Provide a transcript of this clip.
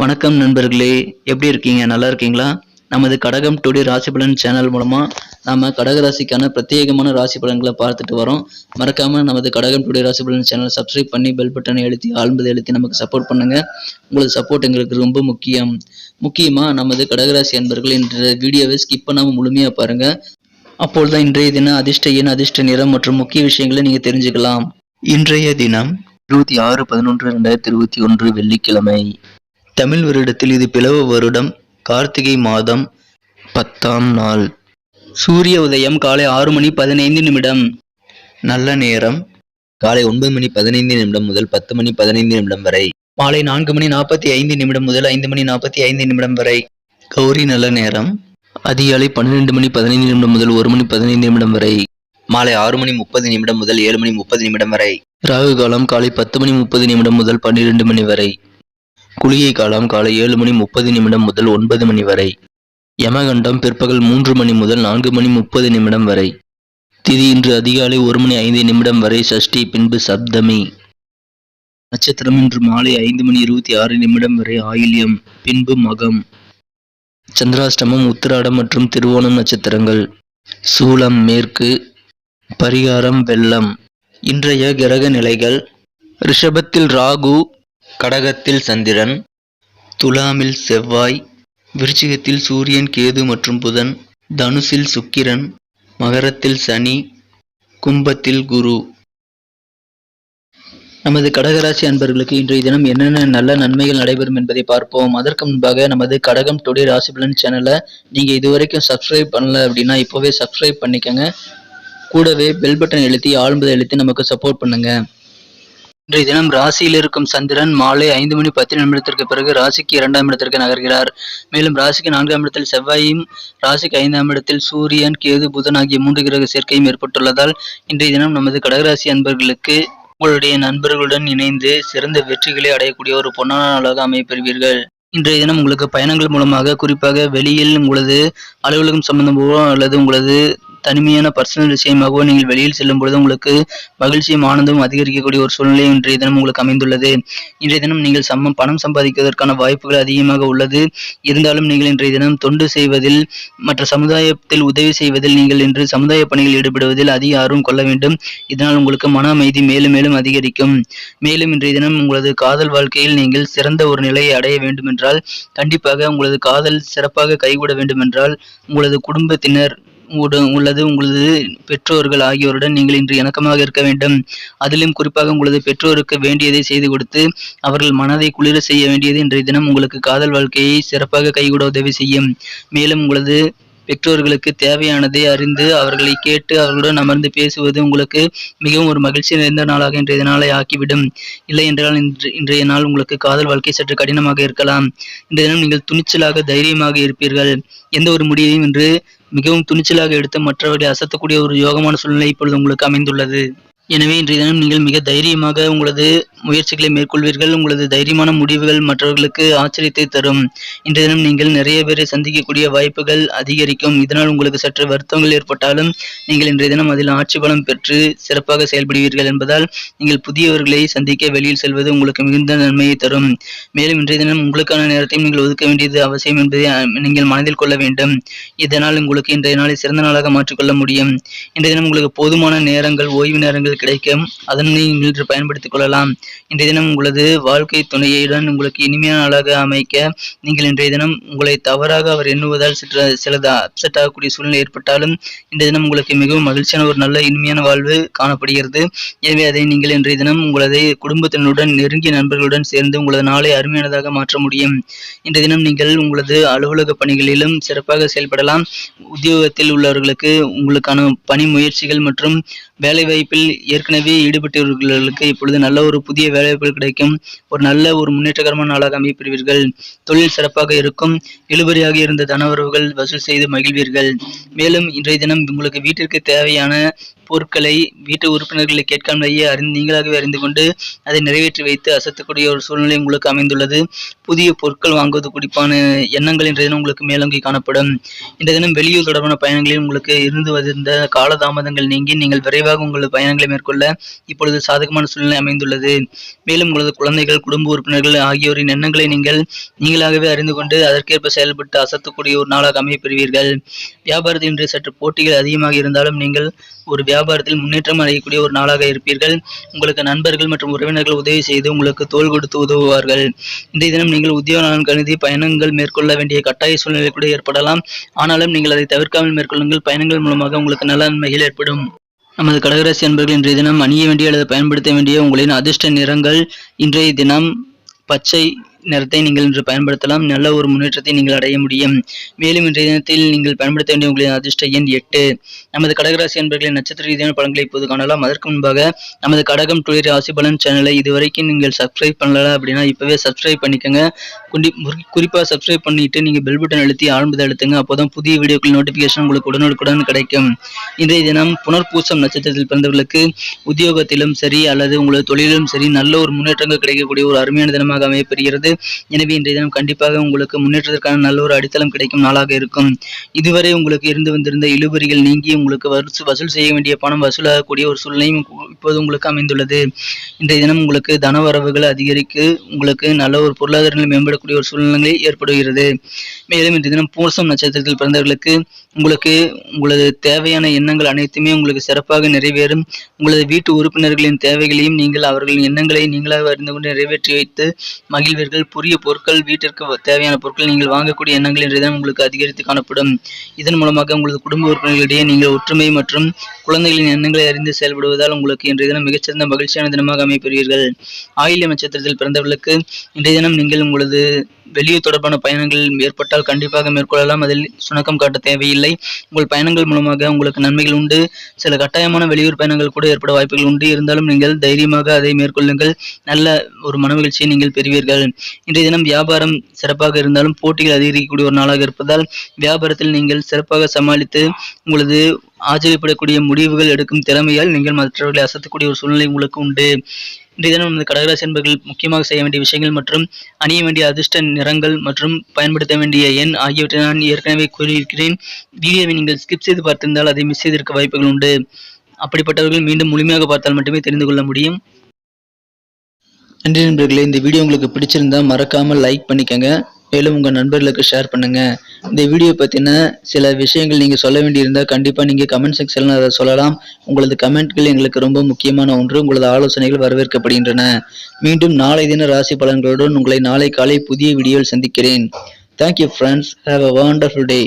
வணக்கம் நண்பர்களே எப்படி இருக்கீங்க? நல்லா இருக்கீங்களா? நமது கடகம் டுடே ராசி பலன் சேனல் மூலமாக நாம் கடக ராசிக்கான பிரத்யேகமான ராசி பலன்களை பார்த்துட்டு வரோம். மறக்காமல் நமது கடகம் டுடே ராசி பலன் சேனல் சப்ஸ்கிரைப் பண்ணி பெல் பட்டனை எழுத்தி ஆழ்ந்தது எழுத்தி நமக்கு சப்போர்ட் பண்ணுங்கள் உங்களது சப்போர்ட் எங்களுக்கு ரொம்ப முக்கியம். முக்கியமாக நமது கடகராசி அன்பர்கள் என்ற வீடியோவை ஸ்கிப் முழுமையாக பாருங்கள் பாருங்க. அப்பொழுதுதான் இன்றைய தினம் அதிர்ஷ்ட எண் அதிர்ஷ்ட நிறம் மற்றும் முக்கிய விஷயங்களை நீங்கள் தெரிஞ்சுக்கலாம். இன்றைய தினம் இருபத்தி ஆறு பதினொன்று ரெண்டாயிரத்தி இருபத்தி ஒன்று வெள்ளிக்கிழமை. தமிழ் வருடத்தில் இது பிளவ வருடம் கார்த்திகை மாதம் பத்தாம் நாள். சூரிய உதயம் காலை ஆறு மணி பதினைந்து நிமிடம். நல்ல நேரம் காலை ஒன்பது மணி பதினைந்து நிமிடம் முதல் பத்து மணி பதினைந்து நிமிடம் வரை. மாலை நான்கு மணி நாற்பத்தி ஐந்து நிமிடம் முதல் ஐந்து மணி நாற்பத்தி ஐந்து நிமிடம் வரை. கௌரி நல்ல நேரம். அதிகாலை பன்னிரெண்டு மணி பதினைந்து நிமிடம் முதல் ஒரு மணி பதினைந்து நிமிடம் வரை. மாலை ஆறு மணி முப்பது நிமிடம் முதல் ஏழு மணி முப்பது நிமிடம் வரை. ராகு காலம் காலை பத்து மணி முப்பது நிமிடம் முதல் பன்னிரெண்டு மணி வரை. குளிகை காலம் காலை ஏழு மணி முப்பது நிமிடம் முதல் ஒன்பது மணி வரை. யமகண்டம் பிற்பகல் மூன்று மணி முதல் நான்கு மணி முப்பது நிமிடம் வரை. திதி இன்று அதிகாலை ஒரு மணி ஐந்து நிமிடம் வரை சஷ்டி பின்பு சப்தமி. நட்சத்திரம் இன்று மாலை ஐந்து மணி இருபத்தி ஆறு நிமிடம் வரை ஆயில்யம் பின்பு மகம். சந்திராஷ்டமம் உத்திராடம் மற்றும் திருவோணம் நட்சத்திரங்கள். சூலம் மேற்கு. பரிகாரம் வெள்ளம். இன்றைய கிரக நிலைகள். ரிஷபத்தில் ராகு கடகத்தில் சந்திரன் துலாமில் செவ்வாய் விருச்சிகத்தில் சூரியன் கேது மற்றும் புதன் தனுசில் சுக்கிரன் மகரத்தில் சனி கும்பத்தில் குரு. நமது கடகராசி அன்பர்களுக்கு இன்றைய தினம் என்னென்ன நல்ல நன்மைகள் நடைபெறும் என்பதை பார்ப்போம். அதற்கு முன்பாக நமது கடகம் டுடே ராசி பலன் சேனலை நீங்கள் இதுவரைக்கும் சப்ஸ்கிரைப் பண்ணல அப்படின்னா இப்போவே சப்ஸ்கிரைப் பண்ணிக்கோங்க. கூடவே பெல் பட்டன் எழுத்தி ஆழ்ந்ததை எழுத்தி நமக்கு சப்போர்ட் பண்ணுங்க. இன்றைய தினம் ராசியில் இருக்கும் சந்திரன் மாலை ஐந்து மணி பத்து நிமிடத்திற்கு பிறகு ராசிக்கு இரண்டாம் இடத்திற்கு நகர்கிறார். மேலும் ராசிக்கு நான்காம் இடத்தில் செவ்வாயும் ராசிக்கு ஐந்தாம் இடத்தில் சூரியன் கேது புதன் ஆகிய மூன்று கிரக சேர்க்கையும் ஏற்பட்டுள்ளதால் இன்றைய தினம் நமது கடகராசி அன்பர்களுக்கு உங்களுடைய நண்பர்களுடன் இணைந்து சிறந்த வெற்றிகளை அடையக்கூடிய ஒரு பொன்னான நாளாக அமைப்பெறுவீர்கள் இன்றைய தினம் உங்களுக்கு பயணங்கள் மூலமாக குறிப்பாக வெளியில் உங்களது அலுவலகம் சம்பந்தமாகவோ அல்லது உங்களது தனிமையான பர்சனல் விஷயமாகவோ நீங்கள் வெளியில் செல்லும் பொழுது உங்களுக்கு மகிழ்ச்சியும் ஆனந்தமும் அதிகரிக்கக்கூடிய ஒரு சூழ்நிலை இன்றைய தினம் உங்களுக்கு அமைந்துள்ளது. இன்றைய தினம் நீங்கள் சம்ம பணம் சம்பாதிப்பதற்கான வாய்ப்புகள் அதிகமாக உள்ளது. இருந்தாலும் நீங்கள் இன்றைய தினம் தொண்டு செய்வதில் மற்ற சமுதாயத்தில் உதவி செய்வதில் நீங்கள் இன்று சமுதாய பணியில் ஈடுபடுவதில் அதிக ஆர்வம் கொள்ள வேண்டும். இதனால் உங்களுக்கு மன அமைதி மேலும் மேலும் அதிகரிக்கும். மேலும் இன்றைய தினம் உங்களது காதல் வாழ்க்கையில் நீங்கள் சிறந்த ஒரு நிலையை அடைய வேண்டும் என்றால் கண்டிப்பாக உங்களது காதல் சிறப்பாக கைகூட வேண்டும் என்றால் உங்களது குடும்பத்தினர் உள்ளது உங்களது பெற்றோர்கள் ஆகியோருடன் நீங்கள் இன்று இணக்கமாக இருக்க வேண்டும். அதிலும் குறிப்பாக உங்களது பெற்றோருக்கு வேண்டியதை செய்து கொடுத்து அவர்கள் மனதை குளிர செய்ய வேண்டியது இன்றைய தினம் உங்களுக்கு காதல் வாழ்க்கையை சிறப்பாக கைகூட உதவி செய்யும். மேலும் உங்களது பெற்றோர்களுக்கு தேவையானதை அறிந்து அவர்களை கேட்டு அவர்களுடன் அமர்ந்து பேசுவது உங்களுக்கு மிகவும் ஒரு மகிழ்ச்சி நிறைந்த நாளாக இன்றைய நாளை ஆக்கிவிடும். இல்லை என்றால் இன்று இன்றைய நாள் உங்களுக்கு காதல் வாழ்க்கை சற்று கடினமாக இருக்கலாம். இன்றைய தினம் நீங்கள் துணிச்சலாக தைரியமாக இருப்பீர்கள். எந்த ஒரு முடிவையும் இன்று மிகவும் துணிச்சலாக எடுத்து மற்றவர்களை அசத்தக்கூடிய ஒரு யோகமான சூழ்நிலை இப்பொழுது உங்களுக்கு அமைந்துள்ளது. எனவே இன்றைய தினம் நீங்கள் மிக தைரியமாக உங்களது முயற்சிகளை மேற்கொள்வீர்கள். உங்களது தைரியமான முடிவுகள் மற்றவர்களுக்கு ஆச்சரியத்தை தரும். இன்றைய தினம் நீங்கள் நிறைய பேரை சந்திக்கக்கூடிய வாய்ப்புகள் அதிகரிக்கும். இதனால் உங்களுக்கு சற்று வருத்தங்கள் ஏற்பட்டாலும் நீங்கள் இன்றைய தினம் அதில் ஆட்சி பலம் பெற்று சிறப்பாக செயல்படுவீர்கள் என்பதால் நீங்கள் புதியவர்களை சந்திக்க வெளியில் செல்வது உங்களுக்கு மிகுந்த நன்மையை தரும். மேலும் இன்றைய தினம் உங்களுக்கான நேரத்தையும் நீங்கள் ஒதுக்க வேண்டியது அவசியம் என்பதை நீங்கள் மனதில் கொள்ள வேண்டும். இதனால் உங்களுக்கு இன்றைய நாளை சிறந்த நாளாக மாற்றிக்கொள்ள முடியும். இன்றைய தினம் உங்களுக்கு போதுமான நேரங்கள் ஓய்வு நேரங்கள் கிடைக்கும். அதனை நீங்கள் பயன்படுத்திக் கொள்ளலாம். இன்றைய தினம் உங்களது வாழ்க்கை துணையுடன் உங்களுக்கு இனிமையான நாளாக அமைக்க நீங்கள் இன்றைய தினம் உங்களை தவறாக அவர் எண்ணுவதால் சிற்ற சிலது அப்செட் ஆகக்கூடிய சூழ்நிலை ஏற்பட்டாலும் இன்றைய தினம் உங்களுக்கு மிகவும் மகிழ்ச்சியான ஒரு நல்ல இனிமையான வாழ்வு காணப்படுகிறது. எனவே அதை நீங்கள் இன்றைய தினம் உங்களது குடும்பத்தினருடன் நெருங்கிய நண்பர்களுடன் சேர்ந்து உங்களது நாளை அருமையானதாக மாற்ற முடியும். இன்றைய தினம் நீங்கள் உங்களது அலுவலக பணிகளிலும் சிறப்பாக செயல்படலாம். உத்தியோகத்தில் உள்ளவர்களுக்கு உங்களுக்கான பணி முயற்சிகள் மற்றும் வேலைவாய்ப்பில் ஏற்கனவே ஈடுபட்டவர்களுக்கு இப்பொழுது நல்ல ஒரு புதிய வேலைவாய்ப்புகள் கிடைக்கும். ஒரு நல்ல ஒரு முன்னேற்றகரமான நாளாக அமைப்பெறுவீர்கள் தொழில் சிறப்பாக இருக்கும். இழுபறியாக இருந்த தனவரவுகள் வசூல் செய்து மகிழ்வீர்கள். மேலும் இன்றைய தினம் உங்களுக்கு வீட்டிற்கு தேவையான பொருட்களை வீட்டு உறுப்பினர்களை கேட்காமலேயே அறிந்து நீங்களாகவே அறிந்து கொண்டு அதை நிறைவேற்றி வைத்து அசத்தக்கூடிய ஒரு சூழ்நிலை உங்களுக்கு அமைந்துள்ளது. புதிய பொருட்கள் வாங்குவது குறிப்பான எண்ணங்கள் இன்றைய தினம் உங்களுக்கு மேலோங்கி காணப்படும். இந்த தினம் வெளியூர் தொடர்பான பயணங்களில் உங்களுக்கு இருந்து வந்திருந்த காலதாமதங்கள் நீங்கி நீங்கள் விரைவாக உங்களது பயணங்களை மேற்கொள்ள இப்பொழுது சாதகமான சூழ்நிலை அமைந்துள்ளது. மேலும் உங்களது குழந்தைகள் குடும்ப உறுப்பினர்கள் ஆகியோரின் எண்ணங்களை நீங்கள் நீங்களாகவே அறிந்து கொண்டு அதற்கேற்ப செயல்பட்டு அசத்தக்கூடிய ஒரு நாளாக அமையப் பெறுவீர்கள். வியாபாரத்தில் இன்று சற்று போட்டிகள் அதிகமாக இருந்தாலும் நீங்கள் ஒரு வியாபாரத்தில் முன்னேற்றம் அடையக்கூடிய ஒரு நாளாக இருப்பீர்கள். உங்களுக்கு நண்பர்கள் மற்றும் உறவினர்கள் உதவி செய்து உங்களுக்கு தோள் கொடுத்து உதவுவார்கள். இன்றைய தினம் நீங்கள் உத்தியோக நலன் கருதி பயணங்கள் மேற்கொள்ள வேண்டிய கட்டாய சூழ்நிலை கூட ஏற்படலாம். ஆனாலும் நீங்கள் அதை தவிர்க்காமல் மேற்கொள்ளுங்கள். பயணங்கள் மூலமாக உங்களுக்கு நல்ல நன்மைகள் ஏற்படும். நமது கடகராசி அன்பர்கள் இன்றைய தினம் அணிய வேண்டிய அல்லது பயன்படுத்த வேண்டிய உங்களின் அதிர்ஷ்ட நிறங்கள் இன்றைய தினம் பச்சை நிறத்தை நீங்கள் இன்று பயன்படுத்தலாம். நல்ல ஒரு முன்னேற்றத்தை நீங்கள் அடைய முடியும். மேலும் இன்றைய தினத்தில் நீங்கள் பயன்படுத்த வேண்டிய உங்களின் அதிர்ஷ்ட எண் எட்டு. நமது கடகராசி என்பர்களின் நட்சத்திர ரீதியான பலன்களை இப்போது காணலாம். அதற்கு முன்பாக நமது கடகம் டுளிர் ராசி பலன் சேனலை இதுவரைக்கும் நீங்கள் சப்ஸ்கிரைப் பண்ணல அப்படின்னா இப்போவே சப்ஸ்கிரைப் பண்ணிக்கோங்க. குண்டி குறிப்பாக சப்ஸ்கிரைப் பண்ணிட்டு நீங்கள் பெல் பட்டன் அழுத்தி ஆரம்பத்தை அழுத்துங்க. அப்போதான் புதிய வீடியோக்கள் நோட்டிஃபிகேஷன் உங்களுக்கு உடனுக்குடன் கிடைக்கும். இன்றைய தினம் புனர்பூசம் நட்சத்திரத்தில் பிறந்தவர்களுக்கு உத்தியோகத்திலும் சரி அல்லது உங்களது தொழிலும் சரி நல்ல ஒரு முன்னேற்றங்கள் கிடைக்கக்கூடிய ஒரு அருமையான தினமாக அமையப்பெறுகிறது எனவே இன்றைய தினம் கண்டிப்பாக உங்களுக்கு முன்னேற்றத்திற்கான நல்ல ஒரு அடித்தளம் கிடைக்கும் நாளாக இருக்கும். இதுவரை உங்களுக்கு இருந்து வந்திருந்த இழுபறிகள் நீங்கி உங்களுக்கு வசூ வசூல் செய்ய வேண்டிய பணம் வசூலாகக்கூடிய ஒரு சூழ்நிலையும் இப்போது உங்களுக்கு அமைந்துள்ளது. இன்றைய தினம் உங்களுக்கு தன வரவுகள் அதிகரிக்க உங்களுக்கு நல்ல ஒரு பொருளாதார நிலை மேம்படக்கூடிய ஒரு சூழ்நிலை ஏற்படுகிறது. மேலும் இன்றைய தினம் பூசம் நட்சத்திரத்தில் பிறந்தவர்களுக்கு உங்களுக்கு உங்களது தேவையான எண்ணங்கள் அனைத்துமே உங்களுக்கு சிறப்பாக நிறைவேறும். உங்களது வீட்டு உறுப்பினர்களின் தேவைகளையும் நீங்கள் அவர்களின் எண்ணங்களை நீங்களாக அறிந்து கொண்டு நிறைவேற்றி வைத்து மகிழ்வீர்கள். புதிய பொருட்கள் வீட்டிற்கு தேவையான பொருட்கள் நீங்கள் வாங்கக்கூடிய எண்ணங்கள் இன்றைய உங்களுக்கு அதிகரித்து காணப்படும். இதன் மூலமாக உங்களது குடும்ப உறுப்பினர்களிடையே நீங்கள் ஒற்றுமை மற்றும் குழந்தைகளின் எண்ணங்களை அறிந்து செயல்படுவதால் உங்களுக்கு இன்றைய தினம் மிகச்சிறந்த மகிழ்ச்சியான தினமாக அமைப்பெறுவீர்கள் ஆயில்ய நட்சத்திரத்தில் பிறந்தவர்களுக்கு இன்றைய தினம் நீங்கள் உங்களது வெளியூர் தொடர்பான பயணங்கள் ஏற்பட்டால் கண்டிப்பாக மேற்கொள்ளலாம். அதில் சுணக்கம் காட்ட தேவையில்லை. உங்கள் பயணங்கள் மூலமாக உங்களுக்கு நன்மைகள் உண்டு. சில கட்டாயமான வெளியூர் பயணங்கள் கூட ஏற்பட வாய்ப்புகள் உண்டு. இருந்தாலும் நீங்கள் தைரியமாக அதை மேற்கொள்ளுங்கள். நல்ல ஒரு மனமகிழ்ச்சியை நீங்கள் பெறுவீர்கள். இன்றைய தினம் வியாபாரம் சிறப்பாக இருந்தாலும் போட்டிகள் அதிகரிக்கக்கூடிய ஒரு நாளாக இருப்பதால் வியாபாரத்தில் நீங்கள் சிறப்பாக சமாளித்து உங்களது ஆச்சரியப்படக்கூடிய முடிவுகள் எடுக்கும் திறமையால் நீங்கள் மற்றவர்களை அசத்தக்கூடிய ஒரு சூழ்நிலை உங்களுக்கு உண்டு. இன்றைய தினம் நமது கடகராசி என்பர்கள் முக்கியமாக செய்ய வேண்டிய விஷயங்கள் மற்றும் அணிய வேண்டிய அதிர்ஷ்ட நிறங்கள் மற்றும் பயன்படுத்த வேண்டிய எண் ஆகியவற்றை நான் ஏற்கனவே கூறியிருக்கிறேன். வீடியோவை நீங்கள் ஸ்கிப் செய்து பார்த்திருந்தால் அதை மிஸ் செய்திருக்க வாய்ப்புகள் உண்டு. அப்படிப்பட்டவர்கள் மீண்டும் முழுமையாக பார்த்தால் மட்டுமே தெரிந்து கொள்ள முடியும். நன்றி நண்பர்களே இந்த வீடியோ உங்களுக்கு பிடிச்சிருந்தா மறக்காமல் லைக் பண்ணிக்கங்க. மேலும் உங்கள் நண்பர்களுக்கு ஷேர் பண்ணுங்கள் இந்த வீடியோ பற்றின சில விஷயங்கள் நீங்கள் சொல்ல வேண்டியிருந்தால் கண்டிப்பாக நீங்கள் கமெண்ட் செக்ஷனில் அதை சொல்லலாம். உங்களது கமெண்ட்கள் எங்களுக்கு ரொம்ப முக்கியமான ஒன்று. உங்களது ஆலோசனைகள் வரவேற்கப்படுகின்றன. மீண்டும் நாளை தின ராசி பலன்களுடன் உங்களை நாளை காலை புதிய வீடியோவில் சந்திக்கிறேன். Thank you friends have a wonderful day